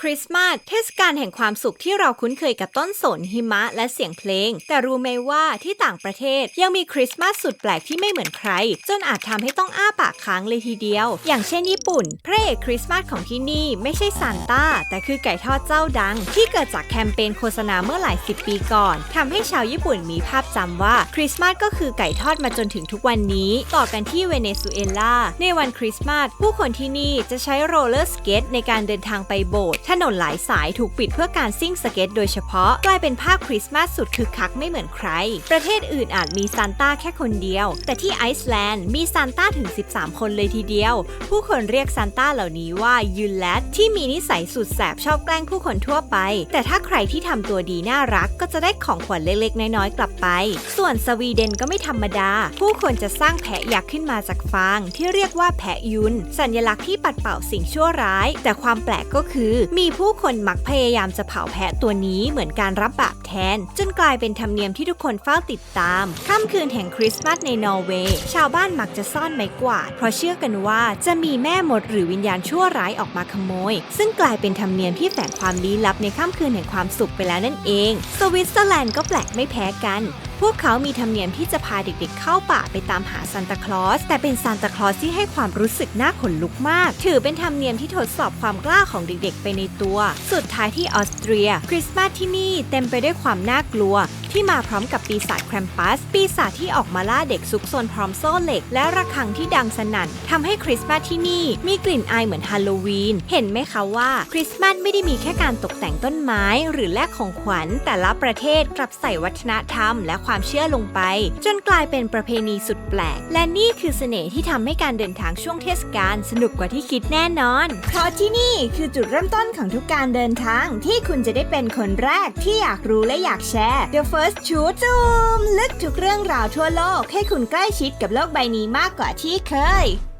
คริสต์มาสเทศกาลแห่งความสุขที่เราคุ้นเคยกับต้นสนหิมะและเสียงเพลง แต่รู้ไหมว่าที่ต่างประเทศยังมีคริสต์มาสสุดแปลกที่ไม่เหมือนใคร จนอาจทำให้ต้องอ้าปากค้างเลยทีเดียว อย่างเช่นญี่ปุ่น พระเอกคริสต์มาสของที่นี่ไม่ใช่ซานต้า แต่คือไก่ทอดเจ้าดัง ที่เกิดจากแคมเปญโฆษณาเมื่อหลายสิบปีก่อนทำให้ชาวญี่ปุ่นมีภาพจำว่าคริสต์มาสก็คือไก่ทอดมาจนถึงทุกวันนี้ ต่อกันที่เวเนซุเอลาในวันคริสต์มาสผู้คนที่นี่จะใช้โรลเลอร์สเกตในการเดินทางไปโบสถ์ถนนหลายสายถูกปิดเพื่อการซิ่งสเก็ตโดยเฉพาะ กลายเป็นภาพคริสต์มาสสุดคึกคักไม่เหมือนใคร ประเทศอื่นอาจมีซานต้าแค่คนเดียว แต่ที่ไอซ์แลนด์มีซานต้าถึง 13 คนเลยทีเดียว ผู้คนเรียกซานต้าเหล่านี้ว่ายูแลตที่มีนิสัยสุดแสบชอบแกล้งผู้คนทั่วไป แต่ถ้าใครที่ทำตัวดีน่ารักก็จะได้ของขวัญเล็กๆ น้อยๆ กลับไป ส่วนสวีเดนก็ไม่ธรรมดา ผู้คนจะสร้างแพะยักษ์ขึ้นมาจากฟาง ที่เรียกว่าแพะยุน สัญลักษณ์ที่ปัดเป่าสิ่งชั่วร้าย แต่ความแปลกก็คือมีผู้คนมักพยายามจะเผาแพะตัวนี้เหมือนการรับบาป แทนจนกลายเป็นธรรมเนียมที่ทุกคนเฝ้าติดตาม ค่ำคืนแห่งคริสต์มาสในนอร์เวย์ ชาวบ้านมักจะซ่อนไม้กวาด เพราะเชื่อกันว่าจะมีแม่มดหรือวิญญาณชั่วร้ายออกมาขโมย ซึ่งกลายเป็นธรรมเนียมที่แฝงความลี้ลับในค่ำคืนแห่งความสุขไปแล้วนั่นเอง สวิตเซอร์แลนด์ก็แปลกไม่แพ้กัน พวกเขามีธรรมเนียมที่จะพาเด็กๆ เข้าป่าไปตามหาซานตาคลอส แต่เป็นซานตาคลอสที่ให้ความรู้สึกน่าขนลุกมาก ถือเป็นธรรมเนียมที่ทดสอบความกล้าของเด็กๆ ไปในตัว สุดท้ายที่ออสเตรีย คริสต์มาสที่นี่เต็มไปด้วยความน่ากลัว ที่มาพร้อมกับปีศาจแครมปัส ปีศาจที่ออกมาล่าเด็กซุกซนพร้อมโซ่เหล็ก และระฆังที่ดังสนั่นทำให้คริสต์มาสที่นี่มีกลิ่นอายเหมือนฮาโลวีน เห็นไหมคะว่าคริสต์มาสไม่ได้มีแค่การตกแต่งต้นไม้ หรือแลกของขวัญ แต่ละประเทศกลับใส่วัฒนธรรม และความเชื่อลงไป จนกลายเป็นประเพณีสุดแปลก และนี่คือเสน่ห์ที่ทำให้การเดินทางช่วงเทศกาลสนุกกว่าที่คิดแน่นอน เพราะที่นี่คือจุดเริ่มต้นของทุกการเดินทางที่คุณจะได้เป็นคนแรกที่อยากรู้และอยากแชร์ The First Shoot จูมลึกทุกเรื่องราวทั่วโลกให้คุณใกล้ชิดกับโลกใบนี้มากกว่าที่เคย